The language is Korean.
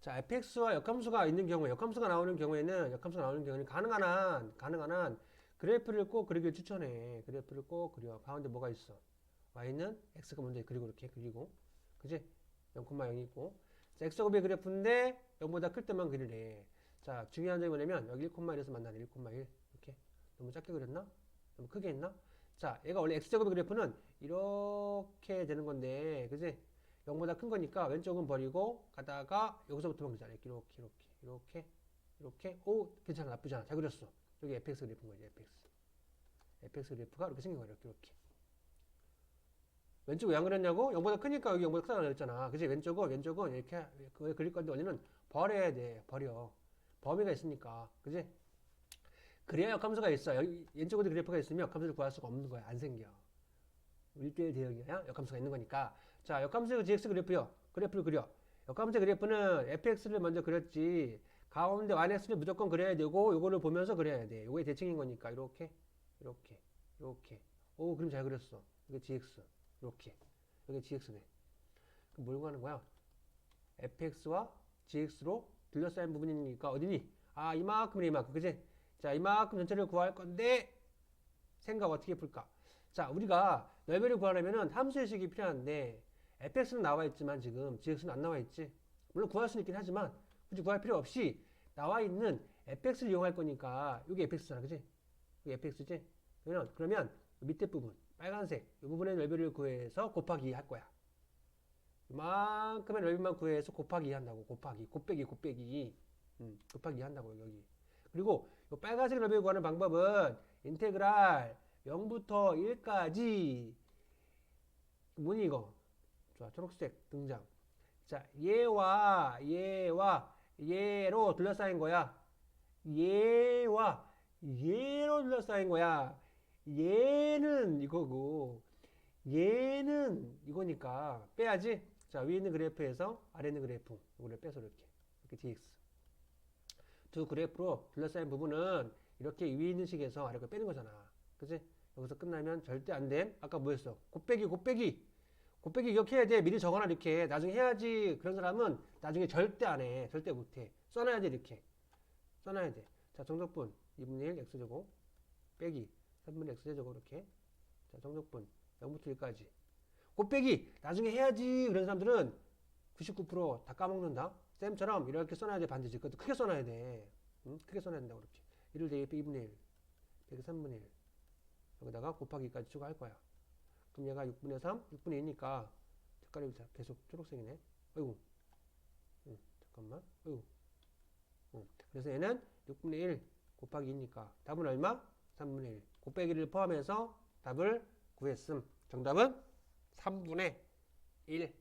자, fx와 역함수가 있는 경우에, 역함수가 나오는 경우에는, 역함수가 나오는 경우에는 가능한 한, 가능한 한 그래프를 꼭 그리길 추천해. 그래프를 꼭 그려. 가운데 뭐가 있어? y는 x가 먼저 그리고 이렇게 그리고, 그지? 0,0이 있고. 자, x제곱의 그래프인데 0보다 클 때만 그리래. 자, 중요한 점이 뭐냐면 여기 1,1에서 만나는 1,1 이렇게 너무 작게 그렸나? 너무 크게 했나? 자, 얘가 원래 x제곱의 그래프는 이렇게 되는 건데, 그지? 0보다 큰 거니까 왼쪽은 버리고 가다가 여기서부터 만 그리잖아. 이렇게, 이렇게, 이렇게, 이렇게. 오, 괜찮아, 나쁘지 않아. 잘 그렸어. 여기 fx 그래프인 거지, fx. fx 그래프가 이렇게 생긴 거야, 이렇게, 이렇게. 왼쪽 왜 안 그렸냐고? 0보다 크니까 여기 0보다 크다고 그랬잖아. 그지? 왼쪽은, 왼쪽은 이렇게 그걸 그릴 건데 원래는 버려야 돼. 버려. 범위가 있으니까. 그지? 그래야 역함수가 있어. 여기 왼쪽으로 그래프가 있으면 역함수를 구할 수가 없는 거야. 안 생겨. 1대1 대역이야. 역함수가 있는 거니까. 자, 역함수의 gx 그래프요. 그래프를 그려. 역함수의 그래프는 fx를 먼저 그렸지. 가운데 yx를 무조건 그려야 되고 요거를 보면서 그려야 돼. 요게 대칭인 거니까. 이렇게, 이렇게, 이렇게. 오, 그림 잘 그렸어. 이게 gx. 이렇게. 여기 gx네. 그럼 뭘 구하는 거야? fx와 gx로 둘러싸인 부분이니까 어디니? 아, 이만큼이네, 이만큼. 그지? 자, 이만큼 전체를 구할 건데, 생각 어떻게 풀까? 자, 우리가 넓이를 구하려면은 함수의 식이 필요한데, fx는 나와 있지만 지금 gx는 안 나와 있지. 물론 구할 수는 있긴 하지만, 굳이 구할 필요 없이 나와 있는 fx를 이용할 거니까, 여기 fx잖아. 그지? 여기 fx지? 그러면, 그러면 밑에 부분, 빨간색, 이 부분의 넓이를 구해서 곱하기 2 할 거야. 이만큼의 넓이만 구해서 곱하기 2 한다고. 곱하기, 곱빼기, 곱빼기. 음, 곱하기 2 한다고, 여기. 그리고 이 빨간색 넓이를 구하는 방법은 인테그랄 0부터 1까지 뭐니 이거? 좋아, 초록색 등장. 자, 얘와 얘와 얘로 둘러싸인 거야. 얘와 얘로 둘러싸인 거야. 얘는 이거고 얘는 이거니까 빼야지. 자, 위에 있는 그래프에서 아래 있는 그래프 이거를 빼서 이렇게 이렇게 dx 두 그래프로 둘러싸인 부분은 이렇게 위에 있는 식에서 아래 거 빼는 거잖아. 그지? 여기서 끝나면 절대 안 됨. 아까 뭐 했어? 곱빼기, 곱빼기. 곱빼기 이렇게 해야 돼. 미리 적어놔, 이렇게. 나중에 해야지. 그런 사람은 나중에 절대 안 해. 절대 못 해. 써놔야 돼, 이렇게. 써놔야 돼. 자, 정적분. 2분의 1 x제곱. 빼기. 3분의 x제곱, 이렇게. 자, 정적분. 0부터 1까지. 곱빼기. 나중에 해야지. 그런 사람들은 99%다 까먹는다. 쌤처럼 이렇게 써놔야 돼, 반드시. 그것도 크게 써놔야 돼. 응? 크게 써놔야 된다고, 그렇게. 1을 대입 2분의 1. 100의 3분의 1. 여기다가 곱하기까지 추가할 거야. 그럼 얘가 6분의 3, 6분의 2니까 색깔이 자- 계속 초록색이네. 아이고. 응, 잠깐만. 아이고. 응. 그래서 얘는 6분의 1 곱하기 2니까 답은 얼마? 3분의 1. 곱빼기를 포함해서 답을 구했음. 정답은 3분의 1.